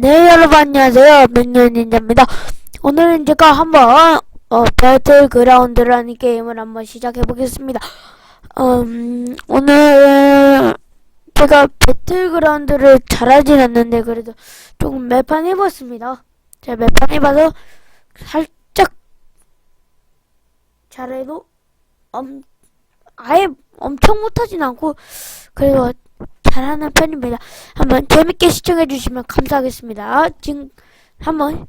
네 여러분 안녕하세요. 맥년닌자입니다. 오늘은 제가 한번 어, 배틀그라운드라는 게임을 한번 시작해 보겠습니다. 음, 오늘 제가 배틀그라운드를 잘하진 않는데 그래도 조금 매판 해봤습니다. 제가 매판 해봐서 살짝 잘해도 엄, 아예 엄청 못하진 않고 그래도 잘하는 편입니다 한번 재밌게 시청해 주시면 감사하겠습니다. 지금 한번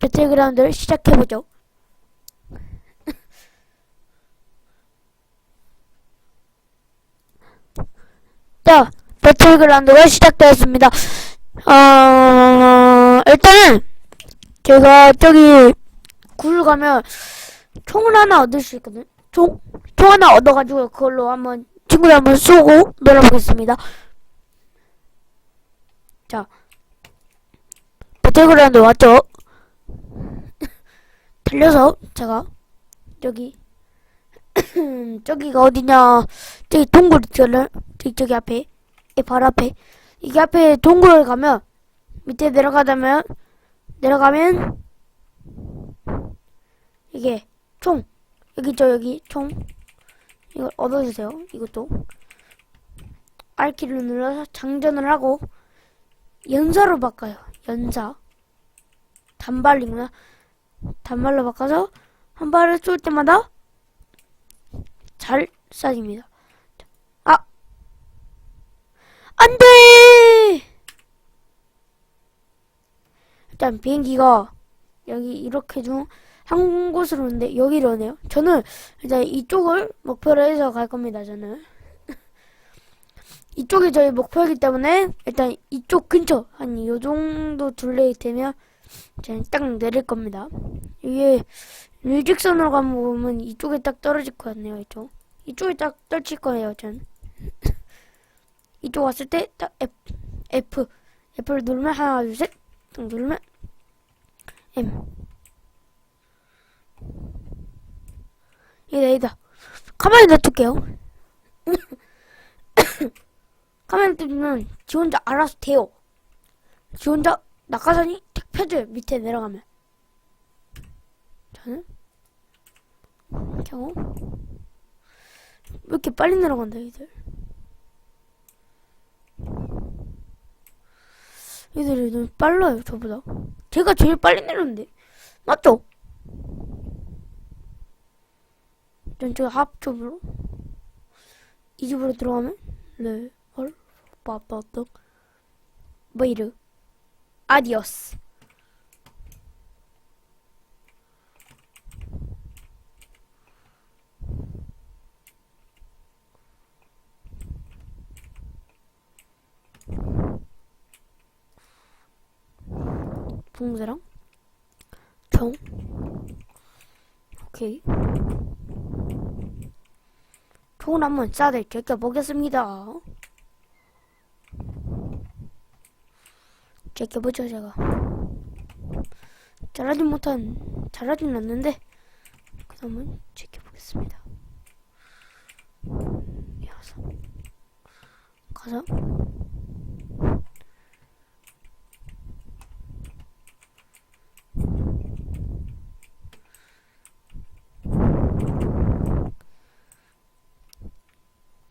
배틀그라운드를 시작해 보죠. 자, 배틀그라운드가 시작되었습니다. 어, 일단은 제가 저기 굴 가면 총을 하나 얻을 수 있거든. 총, 총 하나 얻어가지고 그걸로 한번 친구들 한번 쏘고 놀아보겠습니다. 자, 배틀그라운드 왔죠? 달려서 제가 저기 저기가 어디냐? 저기 동굴 있잖아요. 저기 저기 앞에 이 바로 앞에 이게 앞에 동굴을 가면 밑에 내려가다면 내려가면 이게 총 여기 저 여기 총 이걸 얻어주세요. 이것도 R키를 눌러서 장전을 하고 연사로 바꿔요. 연사. 단발이구나. 단발로 바꿔서 한 발을 쏠 때마다 잘 쏴집니다. 아! 안 돼! 일단 비행기가 여기 이렇게 좀 한 곳으로 오는데 여기로 오네요. 저는 일단 이쪽을 목표로 해서 갈 겁니다. 저는. 이쪽이 저희 목표이기 때문에 일단 이쪽 근처 한요 정도 둘레 되면 저는 딱 내릴 겁니다. 이게 일직선으로 가면 이쪽에 딱 떨어질 것 같네요. 이쪽 이쪽에 딱 떨칠 거예요. 전 이쪽 왔을 때 딱 F F F를 누르면 하나 둘셋 누르면 M 이다 이다 가만히 놔둘게요. 카메라 뜨면 지 혼자 알아서 돼요. 지 혼자 낙하산이 탁 펴져요. 밑에 내려가면. 저는 이렇게 왜 이렇게 빨리 내려간다 이들. 이들이 너무 빨라요 저보다. 제가 제일 빨리 내렸는데 맞죠? 전저 합쪽으로 이 집으로 들어가면 네. 헐, 빠빠떡. 메이르. 아디오스. 붕대랑 총. 오케이. 총을 한번 쏴대 제껴보겠습니다. 제껴보죠 제가 잘하진 못한 잘하진 않는데? 그래도 한번 제껴보겠습니다. 여섯. 가서.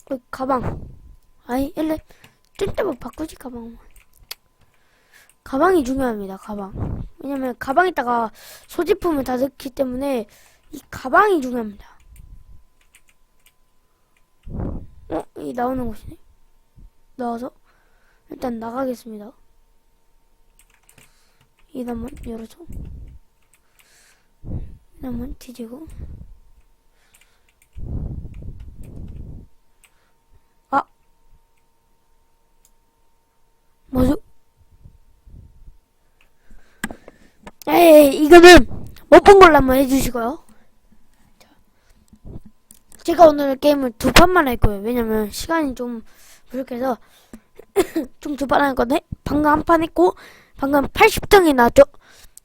어, 가방. 아니 일레 좀 때만 바꾸지 가방만 가방이 중요합니다. 가방. 왜냐면 가방에다가 소지품을 다 넣기 때문에 이 가방이 중요합니다. 어? 이 나오는 곳이네. 나와서 일단 나가겠습니다. 이 한번 열어줘. 한번 뒤지고 아 뭐죠? 이거는 못 본 걸로 한번 해주시고요. 자, 제가 오늘 게임을 두 판만 할 거예요. 왜냐면 시간이 좀 부족해서 좀 두 판 할 건데 방금 한 판 했고 방금 80등이 나왔죠.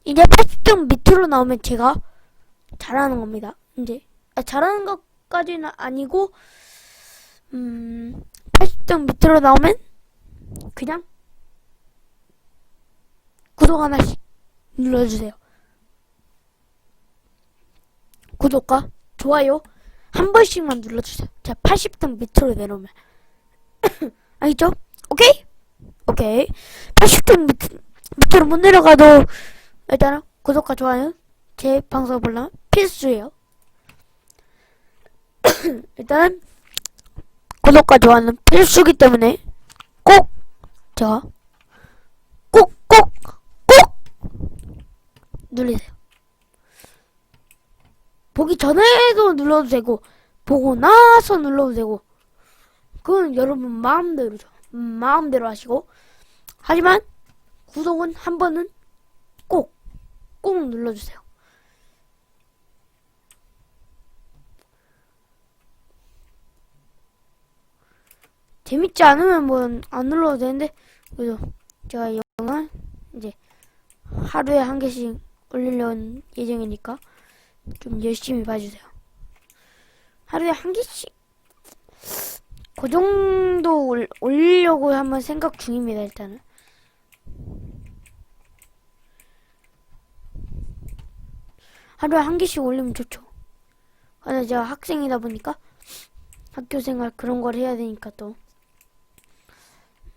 이제 80등 밑으로 나오면 제가 잘하는 겁니다. 이제 아, 잘하는 것까지는 아니고 음 80등 밑으로 나오면 그냥 구독 하나씩 눌러주세요. 구독과 좋아요 한 번씩만 눌러주세요. 자, 80등 밑으로 내려오면. 알겠죠? 오케이? 오케이. 80등 밑, 밑으로 못 내려가도 일단은 구독과 좋아요 제 방송을 보려면 필수예요. 일단은 구독과 좋아요는 필수기 때문에 꼭 제가 꼭 꼭 꼭 누르세요. 보기 전에도 눌러도 되고 보고 나서 눌러도 되고 그건 여러분 마음대로죠. 음, 마음대로 하시고 하지만 구독은 한 번은 꼭 꼭 눌러주세요. 재밌지 않으면 뭐 안 눌러도 되는데 그래도 제가 영상 이제 하루에 한 개씩 올리려는 예정이니까 좀 열심히 봐주세요. 하루에 한 개씩 그 정도 올, 올리려고 한번 생각 중입니다 일단은. 하루에 한 개씩 올리면 좋죠. 근데 제가 학생이다 보니까 학교 생활 그런 걸 해야 되니까 또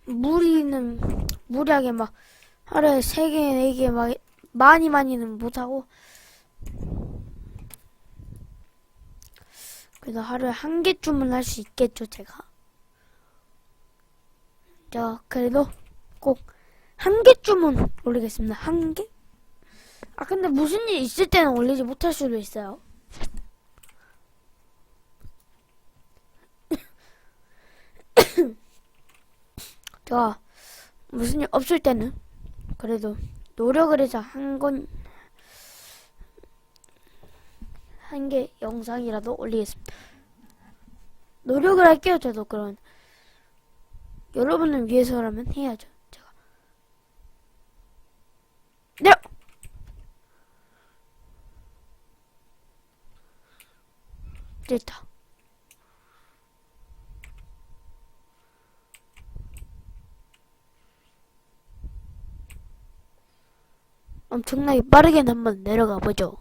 무리는 무리하게 막 하루에 세 개, 네 개 막 많이 많이는 못 하고 그래도 하루에 한 개쯤은 할 수 있겠죠, 제가. 자, 그래도 꼭 한 개쯤은 올리겠습니다. 한 개? 아, 근데 무슨 일 있을 때는 올리지 못할 수도 있어요. 자, 무슨 일 없을 때는 그래도 노력을 해서 한 건, 한 개 영상이라도 올리겠습니다. 노력을 할게요, 저도 그런. 여러분을 위해서라면 해야죠, 제가. 네! 됐다. 엄청나게 빠르게 한번 내려가 보죠.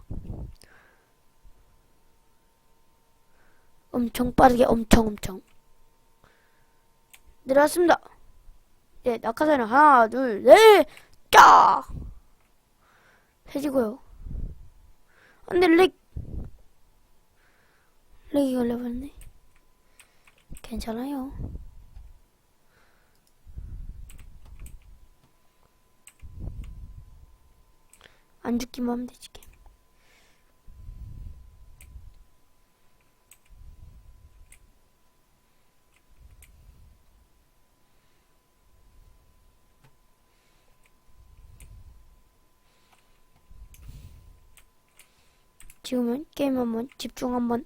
엄청 빠르게 엄청 엄청 내려왔습니다. 네, 낙하산을 하나, 둘, 넷, 쫙! 해지고요. 안 돼 렉 렉이 걸려버렸네. 괜찮아요. 안 죽기만 하면 되지. 게임. 지금은 게임 한번 집중 한번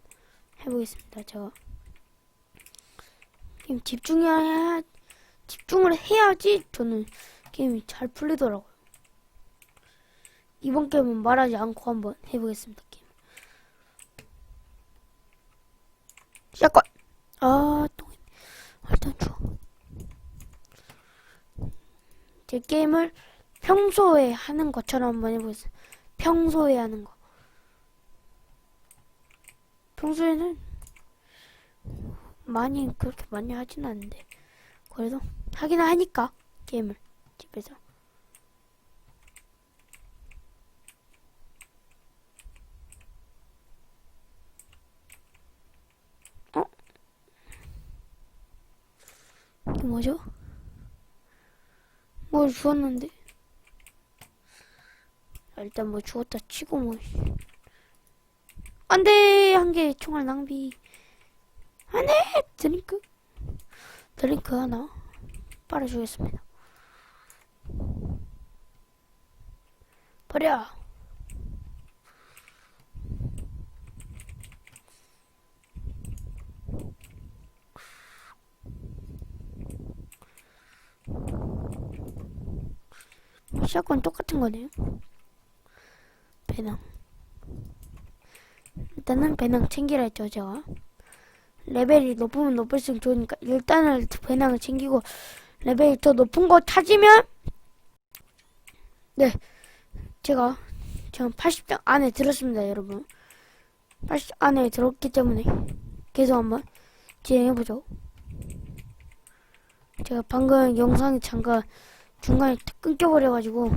해보겠습니다. 제가 게임 집중해야 집중을 해야지 저는 게임이 잘 풀리더라고요. 이번 게임은 말하지 않고 한번 해보겠습니다. 게임. 시작권. 아, 똥. 일단 추워. 제 게임을 평소에 하는 것처럼 한번 해보겠습니다. 평소에 하는 거. 평소에는 많이 그렇게 많이 하진 않는데 그래도 하긴 하니까 게임을 집에서 뭐죠? 뭘 주웠는데? 아, 일단 뭐 주웠다 치고 뭐 안돼! 한 개 총알 낭비. 안돼! 드링크. 드링크 하나 빨아주겠습니다. 버려 샷건 똑같은 거네요 배낭 일단은 배낭 챙기라 했죠 제가 레벨이 높으면 높을수록 좋으니까 일단은 배낭을 챙기고 레벨이 더 높은 거 찾으면 제가 지금 80장 안에 들었습니다, 여러분. 80 안에 들었기 때문에 계속 한번 진행해보죠. 제가 방금 영상이 잠깐 중간에 탁 끊겨버려가지고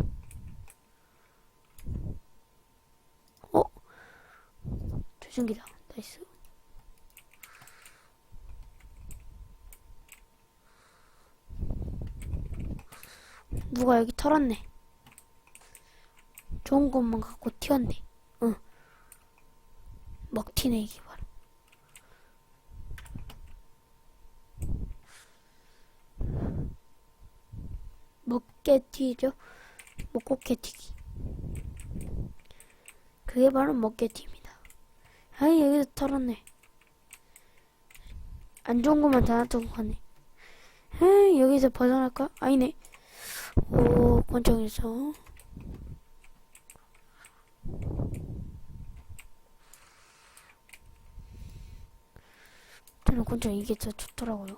어? 조준기다. 나이스. 누가 여기 털었네. 좋은 것만 갖고 튀었네. 응. 먹튀네, 이게 바로. 먹개튀죠? 먹고개튀기. 그게 바로 먹개튀입니다. 아이, 여기서 털었네. 안 좋은 것만 다 놔두고 가네. 에이, 여기서 벗어날까? 아니네. 오, 권총에서. 저는 권총 이게 더 좋더라고요.